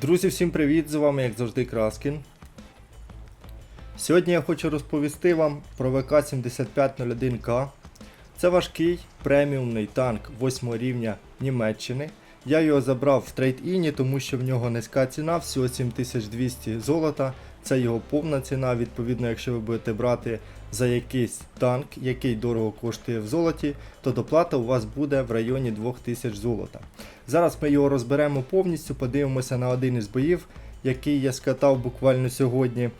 Друзі, всім привіт! З вами, як завжди, Краскін. Сьогодні я хочу розповісти вам про ВК-7501К. Це важкий преміумний танк 8 рівня Німеччини. Я його забрав в трейд-іні, тому що в нього низька ціна, всього 7200 золота. Це його повна ціна. Відповідно, якщо ви будете брати за якийсь танк, який дорого коштує в золоті, то доплата у вас буде в районі 2000 золота. Зараз ми його розберемо повністю, подивимося на один із боїв, який я скатав буквально сьогодні.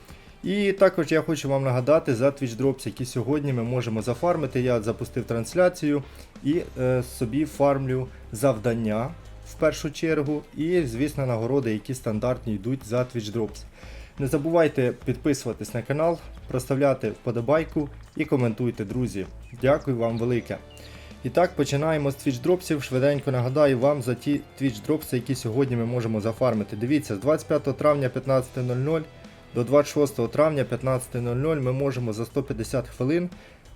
І також я хочу вам нагадати за Twitch Drops, які сьогодні ми можемо зафармити. Я запустив трансляцію і е, собі фармлю завдання в першу чергу. І, звісно, нагороди, які стандартні йдуть за Twitch Drops. Не забувайте підписуватись на канал, проставляти вподобайку і коментуйте, друзі. Дякую вам велике. І так, починаємо з Twitch дропсів. Швиденько нагадаю вам за ті Twitch дропси, які сьогодні ми можемо зафармити. Дивіться, з 25 травня 15.00 до 26 травня 15.00 ми можемо за 150 хвилин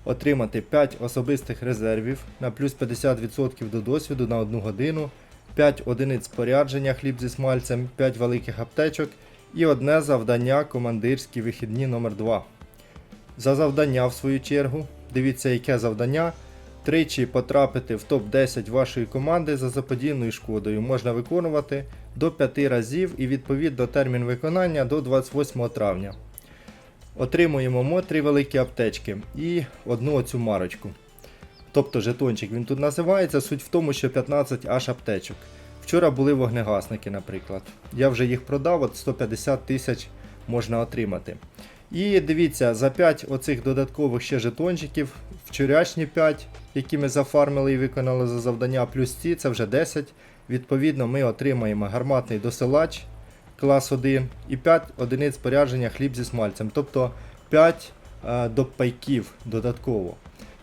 отримати 5 особистих резервів на плюс 50% до досвіду на 1 годину, 5 одиниць спорядження хліб зі смальцем, 5 великих аптечок і одне завдання командирські вихідні номер 2 За завдання, в свою чергу, дивіться, яке завдання. Тричі потрапити в топ-10 вашої команди за заподійною шкодою можна виконувати до 5 разів і відповідно термін виконання до 28 травня. Отримуємо мо 3 великі аптечки і одну оцю марочку. Тобто жетончик він тут називається. Суть в тому, що 15 аж аптечок. Вчора були вогнегасники, наприклад. Я вже їх продав, от 150 тисяч можна отримати. І дивіться, за 5 оцих додаткових ще жетончиків, вчорашні 5, які ми зафармили і виконали за завдання, плюс ці, це вже 10. Відповідно, ми отримаємо гарматний досилач клас 1 і 5 одиниць спорядження хліб зі смальцем, тобто 5 е, допайків додатково.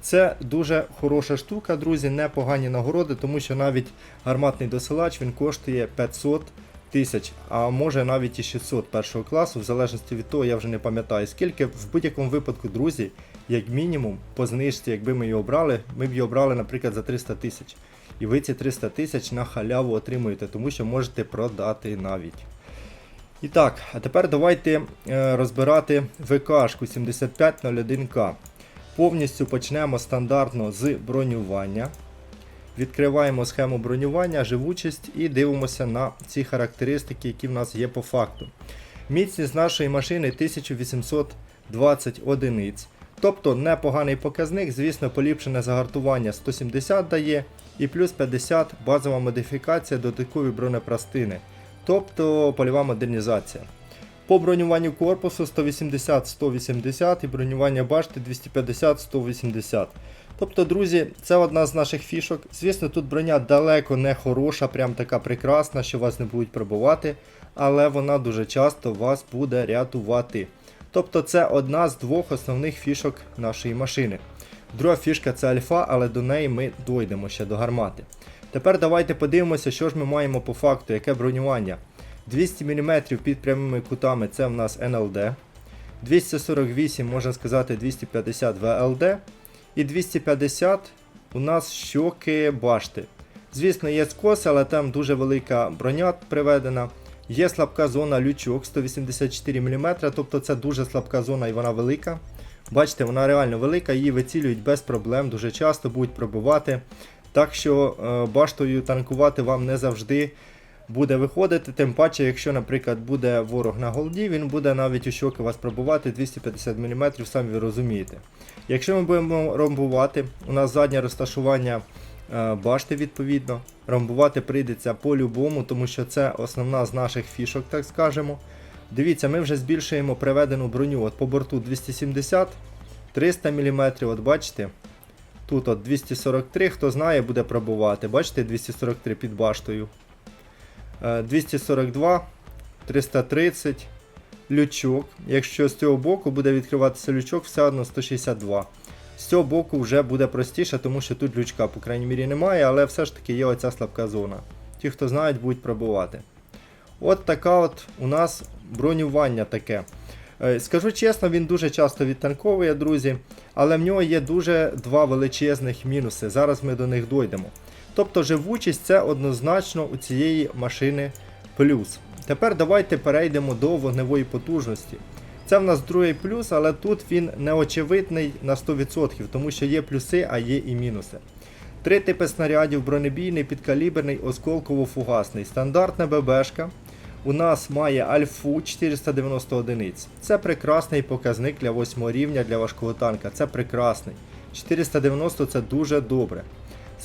Це дуже хороша штука, друзі, непогані нагороди, тому що навіть гарматний досилач він коштує 500 тисяч, а може навіть і 600 першого класу, в залежності від того, я вже не пам'ятаю скільки. В будь-якому випадку, друзі, як мінімум, по знижці, якби ми його брали, ми б його брали, наприклад, за 300 тисяч. І ви ці 300 тисяч на халяву отримуєте, тому що можете продати навіть. І так, а тепер давайте е, розбирати ВКшку 7501К. Повністю почнемо стандартно з бронювання. Відкриваємо схему бронювання, живучість і дивимося на ці характеристики, які в нас є по факту. Міцність нашої машини 1820 одиниць. Тобто непоганий показник, звісно, поліпшене загартування 170 дає і плюс 50 базова модифікація додаткові бронепластини. Тобто польова модернізація. По бронюванню корпусу 180-180 і бронювання башти 250-180. Тобто, друзі, це одна з наших фішок. Звісно, тут броня далеко не хороша, прям така прекрасна, що вас не будуть пробувати, але вона дуже часто вас буде рятувати. Тобто це одна з двох основних фішок нашої машини. Друга фішка це альфа, але до неї ми дойдемо ще до гармати. Тепер давайте подивимося, що ж ми маємо по факту, яке бронювання. 200 мм під прямими кутами це в нас НЛД. 248, можна сказати, 250 ВЛД. І 250 у нас щоки башти. Звісно, є скоси, але там дуже велика броня приведена. Є слабка зона лючок 184 мм, тобто це дуже слабка зона і вона велика. Бачите, вона реально велика, її вицілюють без проблем, дуже часто будуть пробивати. Так що е, баштою танкувати вам не завжди буде виходити, тим паче, якщо, наприклад, буде ворог на голді, він буде навіть у щоки вас пробувати 250 мм, самі ви розумієте. Якщо ми будемо ромбувати, у нас заднє розташування е, башти відповідно. Ромбувати прийдеться по-любому, тому що це основна з наших фішок, так скажемо. Дивіться, ми вже збільшуємо приведену броню от по борту 270, 300 мм, от бачите. Тут от 243, хто знає, буде пробувати. Бачите, 243 під баштою. Е, 242, 330, лючок. Якщо з цього боку буде відкриватися лючок, все одно 162. З цього боку вже буде простіше, тому що тут лючка, по крайній мірі, немає, але все ж таки є оця слабка зона. Ті, хто знають, будуть пробувати. От така от у нас бронювання таке. Е, Скажу чесно, він дуже часто відтанковує, друзі, але в нього є дуже два величезних мінуси. Зараз ми до них дойдемо. Тобто живучість це однозначно у цієї машини плюс. Тепер давайте перейдемо до вогневої потужності. Це в нас другий плюс, але тут він не очевидний на 100%, тому що є плюси, а є і мінуси. Три типи снарядів: бронебійний, підкаліберний, осколково-фугасний. Стандартна ББшка у нас має альфу 490 одиниць. Це прекрасний показник для 8 рівня для важкого танка. Це прекрасний. 490 це дуже добре.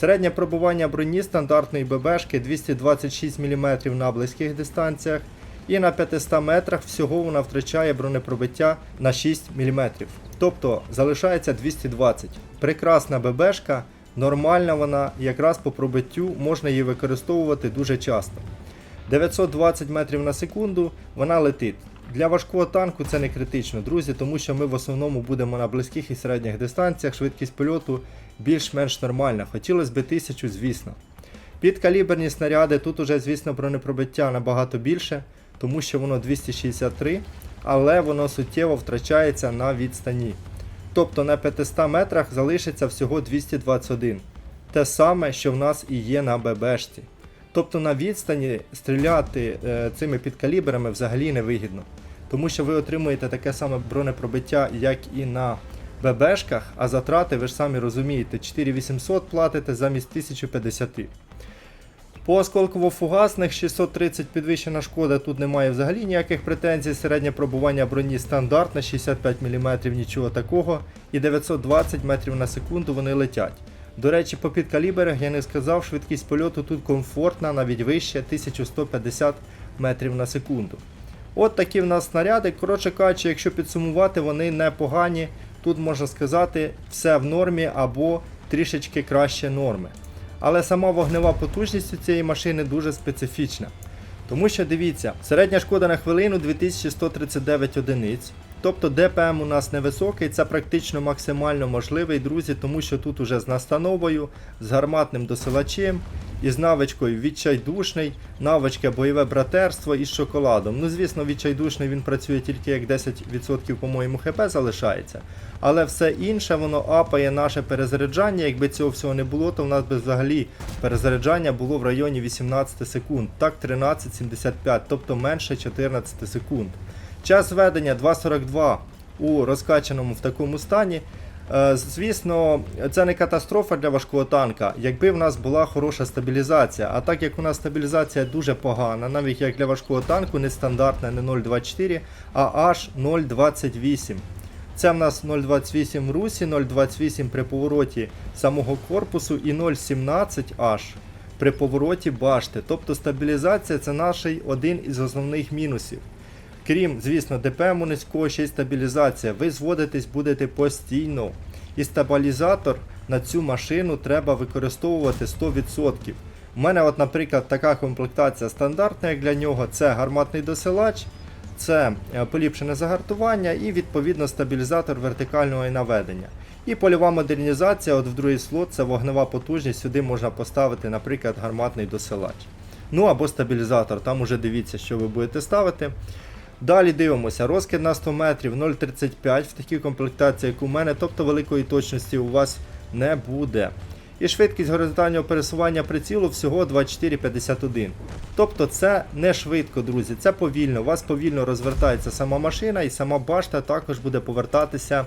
Середнє пробування броні стандартної ББшки 226 мм на близьких дистанціях. І на 500 метрах всього вона втрачає бронепробиття на 6 мм. Тобто залишається 220. Прекрасна ББшка, нормальна вона, якраз по пробиттю можна її використовувати дуже часто. 920 метрів на секунду вона летить. Для важкого танку це не критично, друзі, тому що ми в основному будемо на близьких і середніх дистанціях, швидкість польоту більш-менш нормальна. Хотілося б 1000, звісно. Підкаліберні снаряди, тут уже, звісно, бронепробиття набагато більше, тому що воно 263, але воно суттєво втрачається на відстані. Тобто на 500 метрах залишиться всього 221. Те саме, що в нас і є на ББшці. Тобто на відстані стріляти е, цими підкаліберами взагалі не вигідно. Тому що ви отримуєте таке саме бронепробиття, як і на ББшках, а затрати, ви ж самі розумієте, 4800 платите замість 1050. По осколково-фугасних 630 підвищена шкода, тут немає взагалі ніяких претензій. Середнє пробування броні стандартне, 65 мм, нічого такого. І 920 метрів на секунду вони летять. До речі, по підкаліберах я не сказав, швидкість польоту тут комфортна, навіть вище 1150 метрів на секунду. От такі в нас снаряди. Коротше кажучи, якщо підсумувати, вони непогані. Тут можна сказати, все в нормі або трішечки краще норми. Але сама вогнева потужність у цієї машини дуже специфічна. Тому що дивіться, середня шкода на хвилину 2139 одиниць. Тобто ДПМ у нас невисокий, це практично максимально можливий, друзі, тому що тут уже з настановою, з гарматним досилачем, із навичкою відчайдушний, навичка бойове братерство із шоколадом. Ну, звісно, відчайдушний він працює тільки як 10%, по-моєму, ХП залишається. Але все інше воно апає наше перезаряджання. Якби цього всього не було, то в нас би взагалі перезаряджання було в районі 18 секунд. Так 13,75, тобто менше 14 секунд. Час ведення 2.42 у розкачаному в такому стані. Е, Звісно, це не катастрофа для важкого танка, якби в нас була хороша стабілізація. А так як у нас стабілізація дуже погана, навіть як для важкого танку, не стандартна, не 0.24, а аж 0.28. Це в нас 0.28 в русі, 0.28 при повороті самого корпусу і 0.17 аж при повороті башти. Тобто стабілізація це наш один із основних мінусів. Крім, звісно, ДПМу низького, ще й стабілізація. Ви зводитись будете постійно. І стабілізатор на цю машину треба використовувати 100%. У мене, от, наприклад, така комплектація стандартна, як для нього, це гарматний досилач, це е, поліпшене загартування і відповідно стабілізатор вертикального наведення. І польова модернізація, от в другий слот, це вогнева потужність. Сюди можна поставити, наприклад, гарматний досилач. Ну або стабілізатор, там уже дивіться, що ви будете ставити. Далі дивимося, розкид на 100 метрів 0,35 в такій комплектації, як у мене, тобто великої точності у вас не буде. І швидкість горизонтального пересування прицілу всього 24,51. Тобто це не швидко, друзі, це повільно. У вас повільно розвертається сама машина і сама башта також буде повертатися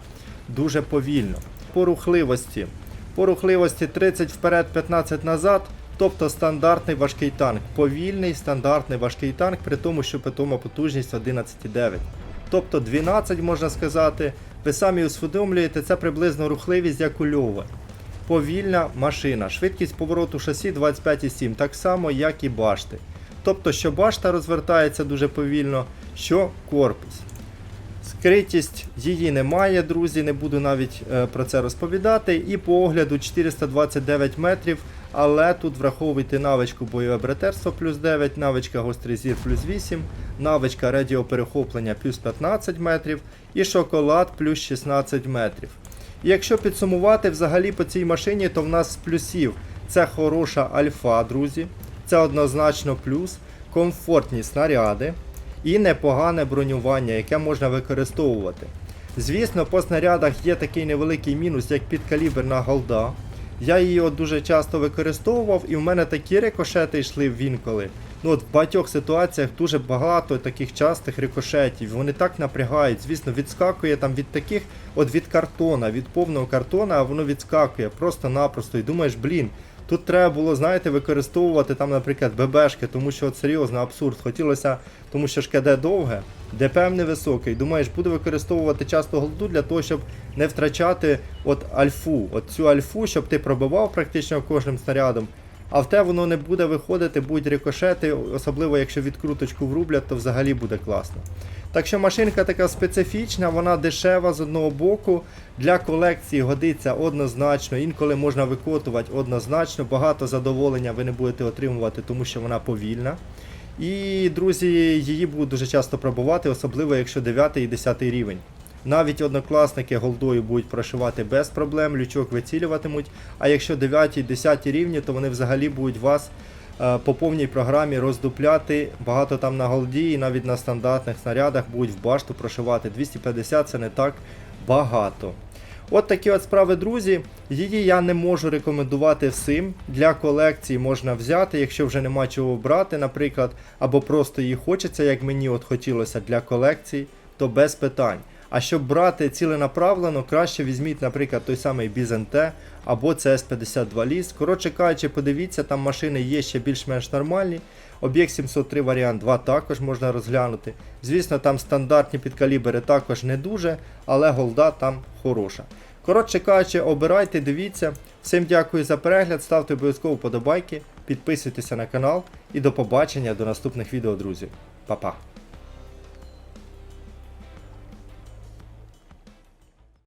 дуже повільно. По рухливості. По рухливості 30 вперед, 15 назад. Тобто стандартний важкий танк, повільний стандартний важкий танк, при тому, що питома потужність 11,9. Тобто 12 можна сказати, ви самі усвідомлюєте, це приблизно рухливість як у Льова. Повільна машина, швидкість повороту шасі 25,7, так само як і башти. Тобто, що башта розвертається дуже повільно, що корпус. Скритість її немає, друзі, не буду навіть е, про це розповідати. І по огляду 429 метрів, але тут враховуйте навичку бойове братерство плюс 9, навичка гострий зір плюс 8, навичка радіоперехоплення плюс 15 метрів і шоколад плюс 16 метрів. І якщо підсумувати взагалі по цій машині, то в нас з плюсів це хороша альфа, друзі. Це однозначно плюс, комфортні снаряди і непогане бронювання, яке можна використовувати. Звісно, по снарядах є такий невеликий мінус, як підкаліберна голда. Я її от дуже часто використовував, і в мене такі рикошети йшли в інколи, Ну от в багатьох ситуаціях дуже багато таких частих рикошетів. Вони так напрягають. Звісно, відскакує там від таких, от від картона, від повного картона, а воно відскакує просто-напросто. І думаєш, блін, тут треба було, знаєте, використовувати там, наприклад, ББшки, тому що от серйозно абсурд. Хотілося, тому що ШКД довге, ДПМ невисокий. Думаєш, буду використовувати часто голду для того, щоб не втрачати от альфу. От цю альфу, щоб ти пробивав практично кожним снарядом. А в те воно не буде виходити, будуть рикошети, особливо якщо відкруточку врублять, то взагалі буде класно. Так що машинка така специфічна, вона дешева з одного боку. Для колекції годиться однозначно, інколи можна викотувати однозначно. Багато задоволення ви не будете отримувати, тому що вона повільна. І, друзі, її будуть дуже часто пробувати, особливо якщо 9 і 10 рівень. Навіть однокласники голдою будуть прошивати без проблем, лючок вицілюватимуть. А якщо 9 і 10 рівні, то вони взагалі будуть вас е, по повній програмі роздупляти. Багато там на голді і навіть на стандартних снарядах будуть в башту прошивати. 250 це не так багато. От такі от справи, друзі. Її я не можу рекомендувати всім. Для колекції можна взяти, якщо вже нема чого брати, наприклад, або просто її хочеться, як мені от хотілося для колекції, то без питань. А щоб брати ціленаправлено, краще візьміть, наприклад, той самий Bizente або CS52 ліс. Коротше кажучи, подивіться, там машини є ще більш-менш нормальні. Об'єкт 703 варіант 2 також можна розглянути. Звісно, там стандартні підкалібери також не дуже, але голда там хороша. Коротше кажучи, обирайте, дивіться. Всім дякую за перегляд, ставте обов'язково подобайки, підписуйтеся на канал і до побачення до наступних відео, друзі. Па-па!